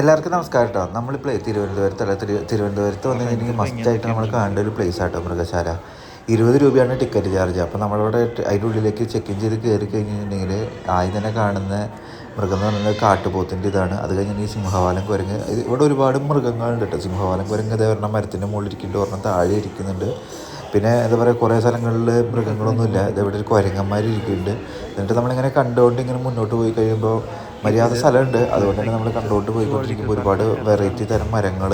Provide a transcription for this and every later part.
എല്ലാവർക്കും നമസ്കാരം കേട്ടോ നമ്മളിപ്പോൾ തിരുവനന്തപുരത്തല്ല തിരു തിരുവനന്തപുരത്ത് വന്നു കഴിഞ്ഞിട്ടുണ്ടെങ്കിൽ മസ്റ്റായിട്ട് നമ്മൾ കാണേണ്ട ഒരു പ്ലേസ് ആട്ടോ മൃഗശാല. ഇരുപത് രൂപയാണ് ടിക്കറ്റ് ചാർജ് അപ്പോൾ നമ്മളവിടെ അതിന്റെ ഉള്ളിലേക്ക് ചെക്ക് ഇൻ ചെയ്ത് കയറി കഴിഞ്ഞിട്ടുണ്ടെങ്കിൽ ആദ്യം തന്നെ കാണുന്ന മൃഗം എന്ന് പറയുന്നത് കാട്ടുപോത്തിന്റെ ഇതാണ്. അത് കഴിഞ്ഞിട്ടുണ്ടെങ്കിൽ സിംഹവാലം കുരങ്ങ്. ഇവിടെ ഒരുപാട് മൃഗങ്ങളുണ്ട് കേട്ടോ സിംഹവാലം കുരങ്ങ് ഇതേ പറഞ്ഞാൽ മരത്തിന്റെ മുകളിൽ ഇരിക്കുന്നുണ്ട് ഒരെണ്ണം താഴെ ഇരിക്കുന്നുണ്ട്. പിന്നെ എന്താ പറയുക കുറേ സ്ഥലങ്ങളിൽ മൃഗങ്ങളൊന്നുമില്ല. ഇതെവിടെ ഒരു കുരങ്ങന്മാർ ഇരിക്കുന്നുണ്ട് എന്നിട്ട് നമ്മളിങ്ങനെ കണ്ടുകൊണ്ട് ഇങ്ങനെ മുന്നോട്ട് പോയി കഴിയുമ്പോൾ മര്യാദ സ്ഥലമുണ്ട്. അതുകൊണ്ട് തന്നെ നമ്മൾ കണ്ടുകൊണ്ട് പോയിക്കൊണ്ടിരിക്കുമ്പോൾ ഒരുപാട് വെറൈറ്റി തരം മരങ്ങൾ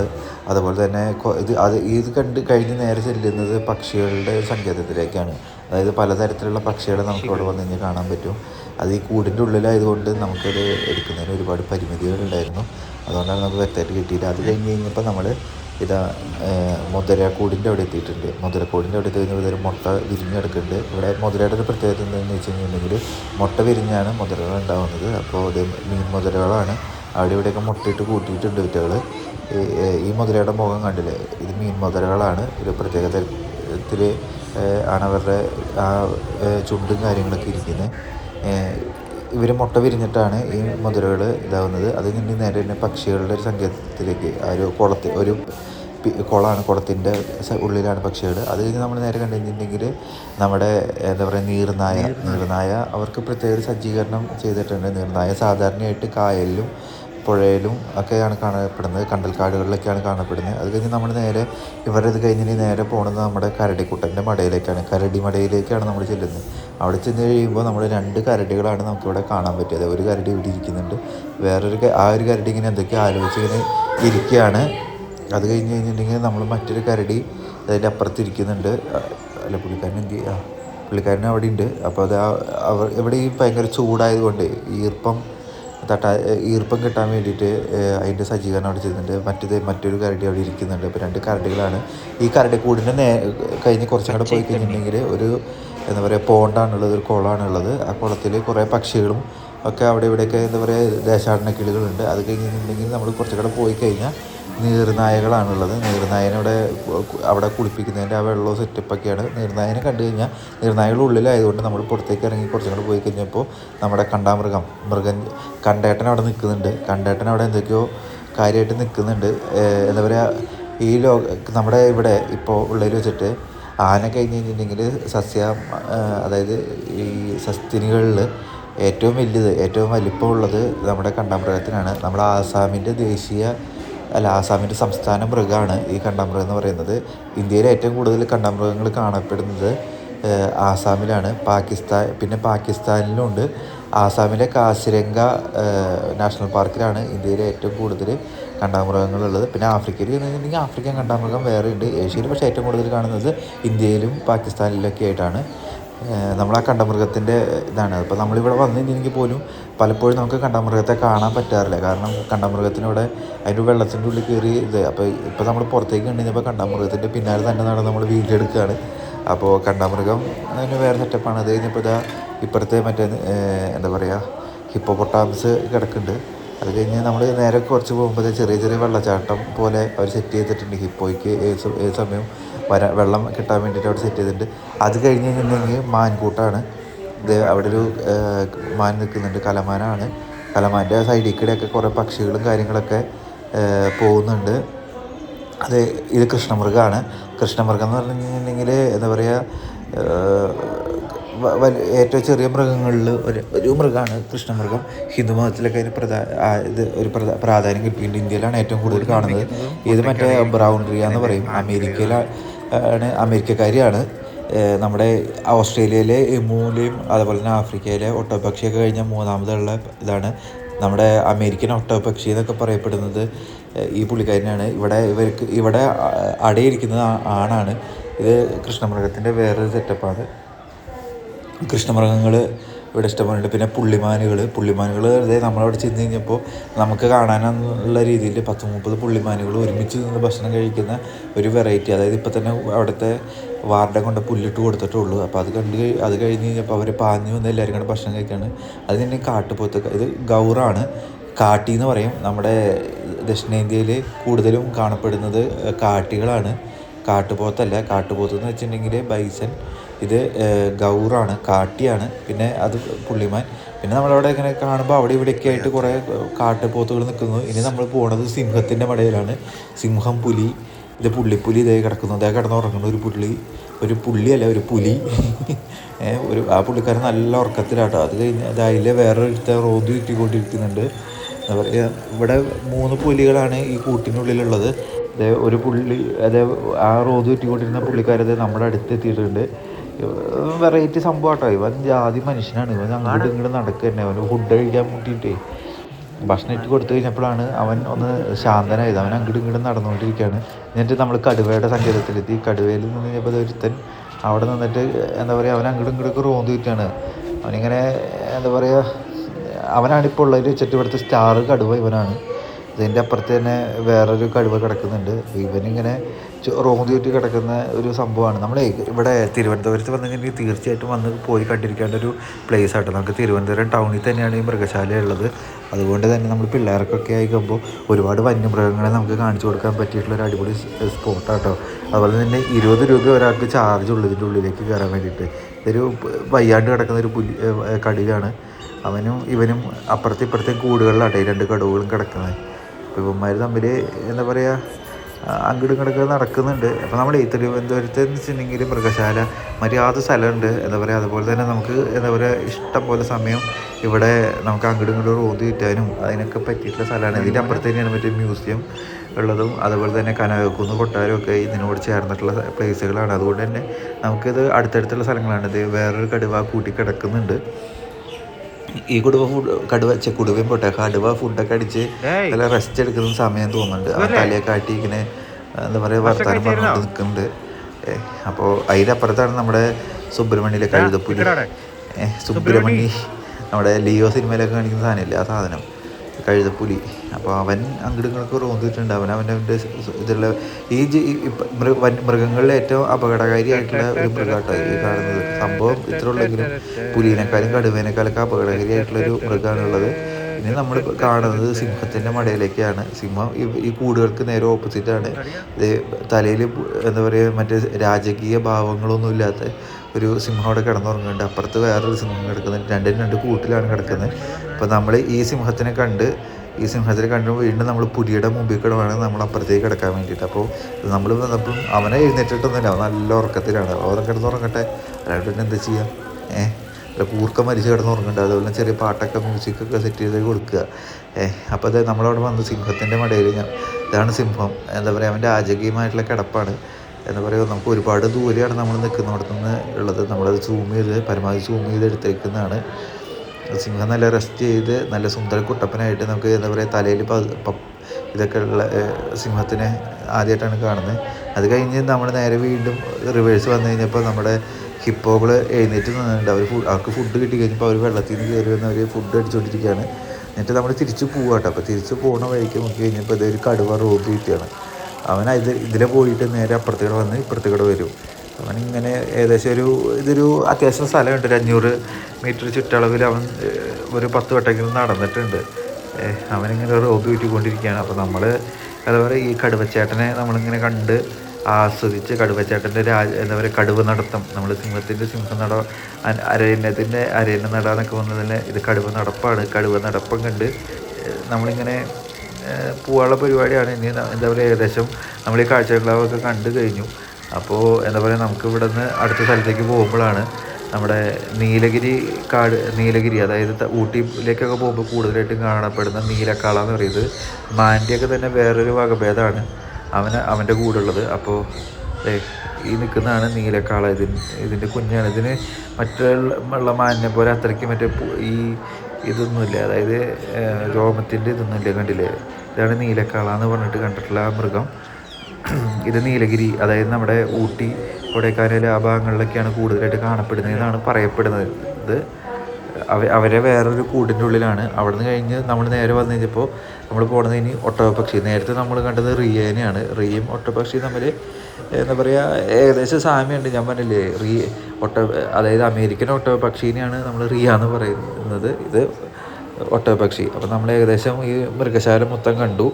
അതുപോലെ തന്നെ ഇത് അത് ഇത് കണ്ട് കഴിഞ്ഞ് നേരെ ചെല്ലുന്നത് പക്ഷികളുടെ സങ്കേതത്തിലേക്കാണ്. അതായത് പലതരത്തിലുള്ള പക്ഷികളെ നമുക്ക് അവിടെ വന്നു കഴിഞ്ഞാൽ കാണാൻ പറ്റും. അത് ഈ കൂടിന്റെ ഉള്ളിലായതുകൊണ്ട് നമുക്കത് എടുക്കുന്നതിന് ഒരുപാട് പരിമിതികളുണ്ടായിരുന്നു. അതുകൊണ്ടാണ് നമുക്ക് വ്യക്തമായിട്ട് കിട്ടിയിട്ട് അത് കഴിഞ്ഞ് കഴിഞ്ഞപ്പോൾ നമ്മൾ ഇതാ മുതലക്കൂടിന്റെ അവിടെ എത്തിയിട്ടുണ്ട്. മുതലക്കൂടിന്റെ അവിടെ എത്തി കഴിഞ്ഞാൽ ഇതൊരു മുട്ട വിരിഞ്ഞ് കിടക്കുന്നുണ്ട് ഇവിടെ മുതലയുടെ ഒരു പ്രത്യേകത എന്താണെന്ന് വെച്ച് കഴിഞ്ഞിട്ടുണ്ടെങ്കിൽ മുട്ട വിരിഞ്ഞാണ് മുതലകൾ ഉണ്ടാകുന്നത് അപ്പോൾ അത് മീൻ മുതലകളാണ് അവിടെ ഇവിടെയൊക്കെ മുട്ടയിട്ട് കൂട്ടിയിട്ടുണ്ട് വിറ്റകൾ ഈ മുതലയുടെ മുഖം കണ്ടില്ലേ? ഇത് മീൻ മുതലകളാണ് ഒരു പ്രത്യേക തരത്തിൽ ആണ് അവരുടെ ആ ചുണ്ടും കാര്യങ്ങളൊക്കെ ഇരിക്കുന്നത് ഇവർ മുട്ട വിരിഞ്ഞിട്ടാണ് ഈ മുതലകൾ ഇതാവുന്നത്. അത് കഴിഞ്ഞ് നേരെ തന്നെ പക്ഷികളുടെ ഒരു സങ്കേതത്തിലേക്ക് ആ ഒരു കുളത്തിൽ ഒരു കുളമാണ് കുളത്തിന്റെ ഉള്ളിലാണ് പക്ഷികൾ. അത് കഴിഞ്ഞ് നമ്മൾ നേരെ കണ്ടു കഴിഞ്ഞിട്ടുണ്ടെങ്കിൽ നമ്മുടെ എന്താ പറയുക നീർനായ നീർനായ. അവർക്ക് പ്രത്യേക സജ്ജീകരണം ചെയ്തിട്ടുണ്ട്. നീർനായ സാധാരണയായിട്ട് കായലിലും പുഴയിലും ഒക്കെയാണ് കാണപ്പെടുന്നത്. കണ്ടൽക്കാടുകളിലൊക്കെയാണ് കാണപ്പെടുന്നത്. അത് കഴിഞ്ഞ് നമ്മൾ നേരെ ഇവരുടെ ഇത് കഴിഞ്ഞ് നേരെ പോകുന്നത് നമ്മുടെ കരടിക്കുട്ടന്റെ മടയിലേക്കാണ്. കരടി മടയിലേക്കാണ് നമ്മൾ ചെല്ലുന്നത്. അവിടെ ചെന്ന് കഴിയുമ്പോൾ നമ്മൾ രണ്ട് കരടികളാണ് നമുക്കിവിടെ കാണാൻ പറ്റിയത്. ഒരു കരടി ഇവിടെ ഇരിക്കുന്നുണ്ട്. വേറൊരു ആ ഒരു കരടി ഇങ്ങനെ എന്തൊക്കെയോ ആലോചിച്ച് ഇങ്ങനെ ഇരിക്കുകയാണ്. അത് കഴിഞ്ഞ് കഴിഞ്ഞിട്ടുണ്ടെങ്കിൽ നമ്മൾ മറ്റൊരു കരടി അതിന്റെ അപ്പുറത്ത് ഇരിക്കുന്നുണ്ട്. അ- അല്ല പുള്ളിക്കാരൻ എന്ത് ചെയ്യുക പുള്ളിക്കാരൻ അവിടെ ഉണ്ട്. അപ്പോൾ അത് അവർ ഇവിടെ ഈ ഭയങ്കര ചൂടായതുകൊണ്ട് ഈർപ്പം തട്ടാ ഈർപ്പം കിട്ടാൻ വേണ്ടിയിട്ട് അതിന്റെ സജ്ജീകരണം അവിടെ ചെയ്യുന്നുണ്ട് മറ്റേത് മറ്റൊരു കരടി അവിടെ ഇരിക്കുന്നുണ്ട്. അപ്പോൾ രണ്ട് കരടികളാണ്. ഈ കരടി കൂടിന്റെ നേ കഴിഞ്ഞ് കുറച്ചും കൂടെ പോയി കഴിഞ്ഞിട്ടുണ്ടെങ്കിൽ ഒരു എന്താ പറയുക പോണ്ടാണുള്ളത് ഒരു കുളമാണുള്ളത്. ആ കുളത്തിൽ കുറേ പക്ഷികളും ഒക്കെ അവിടെ ഇവിടെയൊക്കെ എന്താ പറയുക ദേശാടന കിളികളുണ്ട്. അത് കഴിഞ്ഞിട്ടുണ്ടെങ്കിൽ നമ്മൾ കുറച്ചും കൂടെ പോയി കഴിഞ്ഞാൽ നീർനായകളാണുള്ളത്. നീർനായനവിടെ അവിടെ കുളിപ്പിക്കുന്നതിന്റെ ആ വെള്ളവും സെറ്റപ്പൊക്കെയാണ് നീർനായനെ കണ്ടു കഴിഞ്ഞാൽ നീർനായകളുടെ ഉള്ളിലായതുകൊണ്ട് നമ്മൾ പുറത്തേക്ക് ഇറങ്ങി കുറച്ചും കൂടെ പോയി കഴിഞ്ഞപ്പോൾ നമ്മുടെ കണ്ടാമൃഗം മൃഗം കണ്ടേട്ടൻ അവിടെ നിൽക്കുന്നുണ്ട്. കണ്ടേട്ടൻ അവിടെ എന്തൊക്കെയോ കാര്യമായിട്ട് നിൽക്കുന്നുണ്ട്. എന്താ പറയുക ഈ ലോക നമ്മുടെ ഇവിടെ ഇപ്പോൾ ഉള്ളതിൽ വെച്ചിട്ട് ആന കഴിഞ്ഞ് കഴിഞ്ഞിട്ടുണ്ടെങ്കിൽ സസ്യ അതായത് ഈ സസ്തിനികളിൽ ഏറ്റവും വലിയത് ഏറ്റവും വലിപ്പമുള്ളത് നമ്മുടെ കണ്ടാമൃഗത്തിനാണ്. നമ്മുടെ ആസാമിന്റെ ദേശീയ അല്ല ആസാമിന്റെ സംസ്ഥാന മൃഗമാണ് ഈ കണ്ടാമൃഗം എന്ന് പറയുന്നത്. ഇന്ത്യയിൽ ഏറ്റവും കൂടുതൽ കണ്ടാമൃഗങ്ങൾ കാണപ്പെടുന്നത് ആസാമിലാണ്. പാകിസ്ഥാൻ പിന്നെ പാകിസ്ഥാനിലും ഉണ്ട് ആസാമിലെ കാസിരംഗ നാഷണൽ പാർക്കിലാണ് ഇന്ത്യയിലെ ഏറ്റവും കൂടുതൽ കണ്ടാമൃഗങ്ങളുള്ളത്. പിന്നെ ആഫ്രിക്കയിൽ ചെന്നിട്ടുണ്ടെങ്കിൽ ആഫ്രിക്കൻ കണ്ടാമൃഗം വേറെ ഉണ്ട്. ഏഷ്യയിൽ പക്ഷേ ഏറ്റവും കൂടുതൽ കാണുന്നത് ഇന്ത്യയിലും പാകിസ്ഥാനിലൊക്കെ ആയിട്ടാണ്. നമ്മൾ ആ കണ്ടമൃഗത്തിന്റെ ഇതാണ്. അപ്പോൾ നമ്മളിവിടെ വന്നു കഴിഞ്ഞിട്ടുണ്ടെങ്കിൽ പോലും പലപ്പോഴും നമുക്ക് കണ്ടമൃഗത്തെ കാണാൻ പറ്റാറില്ല. കാരണം കണ്ടമൃഗത്തിനോടെ അതിന്റെ വെള്ളത്തിന്റെ ഉള്ളിൽ കയറി ഇത് അപ്പോൾ ഇപ്പോൾ നമ്മൾ പുറത്തേക്ക് കണ്ടിരുന്നപ്പോൾ കണ്ടമൃഗത്തിന്റെ പിന്നാലെ തന്നെ നടന്ന് നമ്മൾ വീഡിയോ എടുക്കുകയാണ്. അപ്പോൾ കണ്ടമൃഗം അതിന് വേറെ സെറ്റപ്പാണ് അത് കഴിഞ്ഞപ്പോൾ ഇതാ ഇപ്പുറത്തെ മറ്റേ എന്താ പറയുക ഹിപ്പോപ്പൊട്ടാംസ് കിടക്കുന്നുണ്ട്. അത് കഴിഞ്ഞ് നമ്മൾ നേരെ കുറച്ച് പോകുമ്പോൾ ചെറിയ ചെറിയ വെള്ളച്ചാട്ടം പോലെ അവർ സെറ്റ് ചെയ്തിട്ടുണ്ട്. ഹിപ്പോയ്ക്ക് ഏത് സമയം വര വെള്ളം കിട്ടാൻ വേണ്ടിയിട്ട് അവിടെ സെറ്റ് ചെയ്തിട്ടുണ്ട്. അത് കഴിഞ്ഞ് കഴിഞ്ഞിട്ടുണ്ടെങ്കിൽ മാൻകൂട്ടാണ്. ഇത് അവിടെ ഒരു മാൻ നിൽക്കുന്നുണ്ട്. കലമാനാണ്. കലമാന്റെ സൈഡിൽ കൂടെയൊക്കെ കുറേ പക്ഷികളും കാര്യങ്ങളൊക്കെ പോകുന്നുണ്ട്. അത് ഇത് കൃഷ്ണമൃഗമാണ് കൃഷ്ണമൃഗം എന്ന് പറഞ്ഞു കഴിഞ്ഞിട്ടുണ്ടെങ്കിൽ എന്താ പറയുക ഏറ്റവും ചെറിയ മൃഗങ്ങളിൽ ഒരു ഒരു മൃഗമാണ് കൃഷ്ണമൃഗം. ഹിന്ദു മതത്തിലൊക്കെ അതിന് പ്രധാ ഇത് ഒരു പ്രധാ പ്രാധാന്യം കിട്ടിയിട്ടുണ്ട്. ഇന്ത്യയിലാണ് ഏറ്റവും കൂടുതൽ കാണുന്നത്. ഇത് മറ്റേ ബ്രൗൺ റിയ എന്ന് പറയും. അമേരിക്കയിലാണ് ആണ് അമേരിക്കക്കാരിയാണ്. നമ്മുടെ ഓസ്ട്രേലിയയിലെ എമൂലയും അതുപോലെ തന്നെ ആഫ്രിക്കയിലെ ഒട്ടോപക്ഷിയൊക്കെ കഴിഞ്ഞ മൂന്നാമതുള്ള ഇതാണ് നമ്മുടെ അമേരിക്കൻ ഒട്ടോപക്ഷി എന്നൊക്കെ പറയപ്പെടുന്നത്. ഈ പുള്ളിക്കാരനാണ്. ഇവിടെ ഇവർക്ക് ഇവിടെ അടയിരിക്കുന്ന അടയിരിക്കുന്നത് ആണാണ്. ഇത് കൃഷ്ണമൃഗത്തിന്റെ വേറൊരു സെറ്റപ്പാണ് കൃഷ്ണമൃഗങ്ങൾ ഇവിടെ ഇഷ്ടപ്പെടുന്നുണ്ട് പിന്നെ പുള്ളിമാനുകൾ. പുള്ളിമാനുകൾ വെറുതെ നമ്മളവിടെ ചെന്ന് കഴിഞ്ഞപ്പോൾ നമുക്ക് കാണാനുള്ള രീതിയിൽ പത്ത് മുപ്പത് പുള്ളിമാനുകൾ ഒരുമിച്ച് നിന്ന് ഭക്ഷണം കഴിക്കുന്ന ഒരു വെറൈറ്റി അതായത് ഇപ്പം തന്നെ അവിടുത്തെ വാർഡൻ കൊണ്ട് പുല്ലിട്ട് കൊടുത്തിട്ടുള്ളൂ. അപ്പോൾ അത് കണ്ട് അത് കഴിഞ്ഞ് കഴിഞ്ഞപ്പോൾ അവർ പാഞ്ഞു വന്ന് എല്ലാവരും കൂടെ ഭക്ഷണം കഴിക്കുകയാണ് അത് തന്നെ കാട്ടുപോത്ത് ഇത് ഗൗറാണ്. കാട്ടി എന്ന് പറയും. നമ്മുടെ ദക്ഷിണേന്ത്യയിൽ കൂടുതലും കാണപ്പെടുന്നത് കാട്ടികളാണ്. കാട്ടുപോത്തല്ല. കാട്ടുപോത്ത് എന്ന് വെച്ചിട്ടുണ്ടെങ്കിൽ ബൈസൺ. ഇത് ഗൗറാണ് കാട്ടിയാണ്. പിന്നെ അത് പുള്ളിമാൻ. പിന്നെ നമ്മളവിടെ ഇങ്ങനെ കാണുമ്പോൾ അവിടെ ഇവിടെയൊക്കെ ആയിട്ട് കുറേ കാട്ടുപോത്തുകൾ നിൽക്കുന്നു. ഇനി നമ്മൾ പോണത് സിംഹത്തിന്റെ മടയിലാണ്. സിംഹം പുലി ഇത് പുള്ളിപ്പുലി ഇതേ കിടക്കുന്നു. അതേ കിടന്ന് ഉറങ്ങുന്ന ഒരു പുള്ളി ഒരു പുള്ളിയല്ല ഒരു പുലി. ഒരു ആ പുള്ളിക്കാരൻ നല്ല ഉറക്കത്തിലാട്ടോ. അത് കഴിഞ്ഞ് അത് അതിലെ വേറൊരുത്ത റോദ് ചുറ്റിക്കൊണ്ടിരിക്കുന്നുണ്ട്. എന്താ പറയുക ഇവിടെ മൂന്ന് പുലികളാണ് ഈ കൂട്ടിനുള്ളിലുള്ളത്. അതേ ഒരു പുള്ളി അതേ ആ റോദ് ചുറ്റിക്കൊണ്ടിരുന്ന പുള്ളിക്കാരത് നമ്മുടെ അടുത്ത് എത്തിയിട്ടുണ്ട്. വെറൈറ്റി സംഭവം കേട്ടോ ഇവൻ ജാതി മനുഷ്യനാണ്. ഇവൻ അങ്ങോട്ട് ഇങ്ങോട്ട് നടക്കുക തന്നെ അവന് ഫുഡ് കഴിക്കാൻ മുട്ടിയിട്ടേ ഭക്ഷണം ഇട്ട് കൊടുത്തു കഴിഞ്ഞപ്പോഴാണ് അവൻ ഒന്ന് ശാന്തനായത്. അവൻ അങ്ങോട്ടും ഇങ്ങോട്ടും നടന്നുകൊണ്ടിരിക്കുകയാണ്. എന്നിട്ട് നമ്മൾ കടുവയുടെ സങ്കേതത്തിലെത്തി. കടുവയിൽ നിന്ന് കഴിഞ്ഞപ്പോൾ ഒരുത്തൻ അവിടെ നിന്നിട്ട് എന്താ പറയുക അവൻ അങ്ങോട്ടും ഇങ്ങോട്ടൊക്കെ റോന്തിട്ടാണ് അവനിങ്ങനെ എന്താ പറയുക അവനാണിപ്പോൾ ഉള്ളതിൽ വെച്ചിട്ട് ഇവിടുത്തെ സ്റ്റാർ കടുവ ഇവനാണ്. ഇതിന്റെ അപ്പുറത്ത് തന്നെ വേറൊരു കടുവ കിടക്കുന്നുണ്ട്. ഇവനിങ്ങനെ റോന്തി ചുറ്റി കിടക്കുന്ന ഒരു സംഭവമാണ്. നമ്മൾ ഇവിടെ തിരുവനന്തപുരത്ത് വന്നു കഴിഞ്ഞാൽ തീർച്ചയായിട്ടും വന്ന് പോയി കണ്ടിരിക്കേണ്ട ഒരു പ്ലേസ് ആട്ടോ. നമുക്ക് തിരുവനന്തപുരം ടൗണിൽ തന്നെയാണ് ഈ മൃഗശാല ഉള്ളത് അതുകൊണ്ട് തന്നെ നമ്മൾ പിള്ളേർക്കൊക്കെ ആയിക്കുമ്പോൾ ഒരുപാട് വന്യമൃഗങ്ങളെ നമുക്ക് കാണിച്ചു കൊടുക്കാൻ പറ്റിയിട്ടുള്ള ഒരു അടിപൊളി സ്പോട്ടാട്ടോ അതുപോലെ തന്നെ ഇരുപത് രൂപ ഒരാൾക്ക് ചാർജ് ഉള്ളൂ ഇതിന്റെ ഉള്ളിലേക്ക് കയറാൻ വേണ്ടിയിട്ട്. ഇതൊരു വയ്യാണ്ട് കിടക്കുന്ന ഒരു പുലി ഏഹ് അവനും ഇവനും അപ്പുറത്തെ ഇപ്പുറത്തെ കൂടുകളിലാട്ടെ രണ്ട് കടുവകളും കിടക്കുന്നത്. അപ്പോൾ ഇവന്മാർ തമ്മിൽ എന്താ പറയുക അങ്ങോട്ടും ഇങ്ങോട്ടൊക്കെ നടക്കുന്നുണ്ട്. അപ്പോൾ നമ്മൾ ഈ തിരുവനന്തപുരത്ത് എന്ന് വെച്ചിട്ടുണ്ടെങ്കിൽ മൃഗശാല മര്യാദ സ്ഥലമുണ്ട് എന്താ പറയുക അതുപോലെ തന്നെ നമുക്ക് എന്താ പറയുക ഇഷ്ടം പോലെ സമയം ഇവിടെ നമുക്ക് അങ്ങോട്ടും ഇങ്ങോട്ടും റോഡ് കിട്ടാനും അതിനൊക്കെ പറ്റിയിട്ടുള്ള സ്ഥലമാണ്. ഇതിന്റെ അപ്പുറത്ത് തന്നെയാണ് മറ്റേ മ്യൂസിയം ഉള്ളതും അതുപോലെ തന്നെ കനകക്കുന്ന് കൊട്ടാരം ഒക്കെ ഇതിനോട് ചേർന്നിട്ടുള്ള പ്ലേസുകളാണ് അതുകൊണ്ട് തന്നെ നമുക്കിത് അടുത്തടുത്തുള്ള സ്ഥലങ്ങളാണ്. ഇത് വേറൊരു കടുവ കൂട്ടി കിടക്കുന്നുണ്ട്. ഈ കുടുവ ഫുഡ് കടുവ കുടുവയും പോട്ടെ കടുവ ഫുഡൊക്കെ അടിച്ച് നല്ല റെസ്റ്റ് എടുക്കുന്ന സമയം തോന്നുന്നുണ്ട്. ആ തലയൊക്കെ കാട്ടി ഇങ്ങനെ എന്താ പറയുക വർത്താനം പറഞ്ഞുകൊണ്ട് നിൽക്കുന്നുണ്ട്. അപ്പോൾ അതിന്റെ അപ്പുറത്താണ് നമ്മുടെ സുബ്രഹ്മണ്യയിലെ കഴുതപ്പുലി സുബ്രഹ്മണ്യ നമ്മുടെ ലിയോ സിനിമയിലൊക്കെ കാണിക്കുന്ന സാധനമില്ലേ ആ സാധനം? കഴുതപ്പുലി. അപ്പോൾ അവൻ അങ്ങോട്ടും ഇങ്ങോട്ടൊക്കെ റോന്തിട്ടുണ്ട് അവൻ അവന്റെ അവന്റെ ഇതിലുള്ള ഈ ജി- ഈ ഇപ്പ- മൃ- വന്യ- മൃഗങ്ങളിലെ ഏറ്റവും അപകടകാരിയായിട്ടുള്ള ഒരു മൃഗമാട്ടോ ഈ കാണുന്നത്. സംഭവം ഇത്ര ഉള്ളെങ്കിലും പുലിനേക്കാളും കടുവേനേക്കാളൊക്കെ അപകടകാരിയായിട്ടുള്ള ഒരു മൃഗമാണുള്ളത് പിന്നെ നമ്മൾ കാണുന്നത് സിംഹത്തിന്റെ മടയിലേക്കാണ്. സിംഹം ഈ കൂടുകൾക്ക് നേരെ ഓപ്പോസിറ്റാണ് ഇത് തലയിൽ എന്താ പറയുക മറ്റേ രാജകീയ ഭാവങ്ങളൊന്നും ഇല്ലാത്ത ഒരു സിംഹം അവിടെ കിടന്നുറങ്ങുന്നുണ്ട്. അപ്പുറത്ത് വേറൊരു സിംഹം കിടക്കുന്നുണ്ട്. രണ്ടിനും രണ്ട് കൂട്ടിലാണ് കിടക്കുന്നത്. അപ്പോൾ നമ്മൾ ഈ സിംഹത്തിനെ കണ്ട് ഈ സിംഹത്തിനെ കണ്ട് വീണ്ടും നമ്മൾ പുലിയുടെ മുമ്പിൽ കിടവാണ് നമ്മൾ അപ്പുറത്തേക്ക് കിടക്കാൻ വേണ്ടിയിട്ട്. അപ്പോൾ നമ്മൾ വന്നപ്പം അവനെ എഴുന്നേറ്റിട്ടൊന്നുമില്ല. അവൻ നല്ല ഉറക്കത്തിലാണ്. അവൻ കിടന്നുറങ്ങട്ടെ. അല്ലാണ്ട് പിന്നെ എന്താ ചെയ്യുക ഏഹ് അല്ല കൂർക്കം മരിച്ച് കിടന്നുറങ്ങുന്നുണ്ട്. അതുപോലെ ചെറിയ പാട്ടൊക്കെ മ്യൂസിക്കൊക്കെ സെറ്റ് ചെയ്ത് കൊടുക്കുക. ഏഹ് അപ്പോൾ അത് നമ്മളവിടെ വന്ന്. സിംഹത്തിന്റെ മടയിൽ ഞാൻ ഇതാണ് സിംഹം. എന്താ പറയുക അവന്റെ രാജകീയമായിട്ടുള്ള കിടപ്പാണ്. എന്താ പറയുക നമുക്ക് ഒരുപാട് ദൂരെയാണ് നമ്മൾ നിൽക്കുന്നിടത്തു നിന്ന് ഉള്ളത്. നമ്മളത് സൂം ചെയ്ത് പരമാവധി സൂം ചെയ്ത് എടുത്തേക്കുന്നതാണ്. സിംഹം നല്ല റെസ്റ്റ് ചെയ്ത് നല്ല സുന്ദര കുട്ടപ്പനായിട്ട് നമുക്ക് എന്താ പറയുക തലയിൽ ഇതൊക്കെ ഉള്ള സിംഹത്തിനെ ആദ്യമായിട്ടാണ് കാണുന്നത്. അത് കഴിഞ്ഞ് നമ്മൾ നേരെ വീണ്ടും റിവേഴ്സ് വന്നു കഴിഞ്ഞപ്പോൾ നമ്മുടെ ഹിപ്പോകൾ എഴുന്നേറ്റ് നിന്നിട്ടുണ്ട്. അവർ ഫുഡ് അവർക്ക് ഫുഡ് കിട്ടി കഴിഞ്ഞപ്പോൾ അവർ വെള്ളത്തിൽ നിന്ന് കയറി വന്ന് അവർ ഫുഡ് അടിച്ചുകൊണ്ടിരിക്കുകയാണ് എന്നിട്ട് നമ്മൾ തിരിച്ച് പോവാട്ടോ. അപ്പോൾ തിരിച്ച് പോകുന്ന വഴിക്ക് നോക്കി കഴിഞ്ഞപ്പോൾ ഇതൊരു കടുവ റോഡ് കിട്ടിയാണ് അവൻ ഇത് ഇതിലെ പോയിട്ട് നേരെ അപ്പുറത്തേക്ക് വന്ന് ഇപ്പുറത്തേക്ക് വരും. അവൻ ഇങ്ങനെ ഏകദേശം ഒരു ഇതൊരു അത്യാവശ്യം സ്ഥലമുണ്ട്. ഒരു അഞ്ഞൂറ് മീറ്റർ ചുറ്റളവിൽ അവൻ ഒരു പത്ത് വട്ടെങ്കിലും നടന്നിട്ടുണ്ട്. അവനിങ്ങനെ റോഡ് ചുറ്റിക്കൊണ്ടിരിക്കുകയാണ് അപ്പോൾ നമ്മൾ എന്താ പറയുക ഈ കടുവച്ചേട്ടനെ നമ്മളിങ്ങനെ കണ്ട് ആസ്വദിച്ച് കടുവച്ചേട്ടന്റെ രാജ എന്താ പറയുക കടുവ നടത്തം. നമ്മൾ സിംഹത്തിന്റെ സിംഹം നട അരയന്ന നട എന്നൊക്കെ വന്നതിന് ഇത് കടുവ നടപ്പാണ്. കടുവ നടപ്പം കണ്ട് നമ്മളിങ്ങനെ ഏഹ് പോവാനുള്ള പരിപാടിയാണ്. ഇനി എന്താ പറയുക ഏകദേശം നമ്മൾ ഈ കാഴ്ചകളൊക്കെ കണ്ടു കഴിഞ്ഞു. അപ്പോൾ എന്താ പറയുക നമുക്ക് ഇവിടെ നിന്ന് അടുത്ത സ്ഥലത്തേക്ക് പോകുമ്പോഴാണ് നമ്മുടെ നീലഗിരി കാട് നീലഗിരി അതായത് ഊട്ടിയിലേക്കൊക്കെ പോകുമ്പോൾ കൂടുതലായിട്ടും കാണപ്പെടുന്ന നീലക്കാള എന്ന് പറയുന്നത് മാന്റെയൊക്കെ തന്നെ വേറൊരു വകഭേദമാണ്. അവന് അവന്റെ കൂടെ ഉള്ളത് അപ്പോൾ ഈ നിൽക്കുന്നതാണ് നീലക്കാള. ഇതിന് ഇതിന്റെ കുഞ്ഞാണ്. ഇതിന് മറ്റുള്ള മാനിനെ പോലെ അത്രയ്ക്ക് മറ്റേ ഈ ഇതൊന്നുമില്ല. അതായത് രോമത്തിന്റെ ഇതൊന്നുമില്ല. കണ്ടില്ലേ? ഇതാണ് നീലക്കാള എന്ന് പറഞ്ഞിട്ട് കണ്ടിട്ടുള്ള ആ മൃഗം. ഇത് നീലഗിരി അതായത് നമ്മുടെ ഊട്ടി കൊടൈക്കാനൽ ആ ഭാഗങ്ങളിലൊക്കെയാണ് കൂടുതലായിട്ട് കാണപ്പെടുന്നതെന്നാണ് പറയപ്പെടുന്നത്. ഇത് അവ അവരെ വേറൊരു കൂടിന്റെ ഉള്ളിലാണ്. അവിടെ നിന്ന് കഴിഞ്ഞ് നമ്മൾ നേരെ വന്നു കഴിഞ്ഞപ്പോൾ നമ്മൾ പോണത് ഇനി ഒട്ടകപ്പക്ഷി. നേരത്തെ നമ്മൾ കണ്ടത് റിയേനെയാണ്. റിയയും ഒട്ടകപ്പക്ഷിയും തമ്മിൽ എന്താ പറയുക ഏകദേശം സാമ്യമുണ്ട്. ഞാൻ പറഞ്ഞില്ലേ റീ ഒട്ട അതായത് അമേരിക്കൻ ഒട്ടകപ്പക്ഷീനെയാണ് നമ്മൾ റിയ എന്ന് പറയുന്നത്. ഇത് ഒട്ടകപ്പക്ഷി അപ്പോൾ നമ്മൾ ഏകദേശം ഈ മൃഗശാല മൊത്തം കണ്ടു.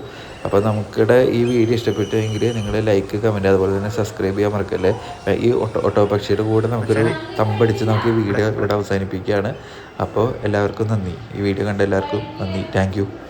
അപ്പോൾ നമുക്കിടെ ഈ വീഡിയോ ഇഷ്ടപ്പെട്ടുവെങ്കിൽ നിങ്ങൾ ലൈക്ക് കമന്റ് അതുപോലെ തന്നെ സബ്സ്ക്രൈബ് ചെയ്യാൻ മറക്കല്ലേ? ഈ ഒട്ട ഓട്ടോ പക്ഷിയുടെ കൂടെ നമുക്കൊരു തമ്പടിച്ച് നമുക്ക് ഈ വീഡിയോ ഇവിടെ അവസാനിപ്പിക്കുകയാണ്. അപ്പോൾ എല്ലാവർക്കും നന്ദി. ഈ വീഡിയോ കണ്ട എല്ലാവർക്കും നന്ദി. താങ്ക്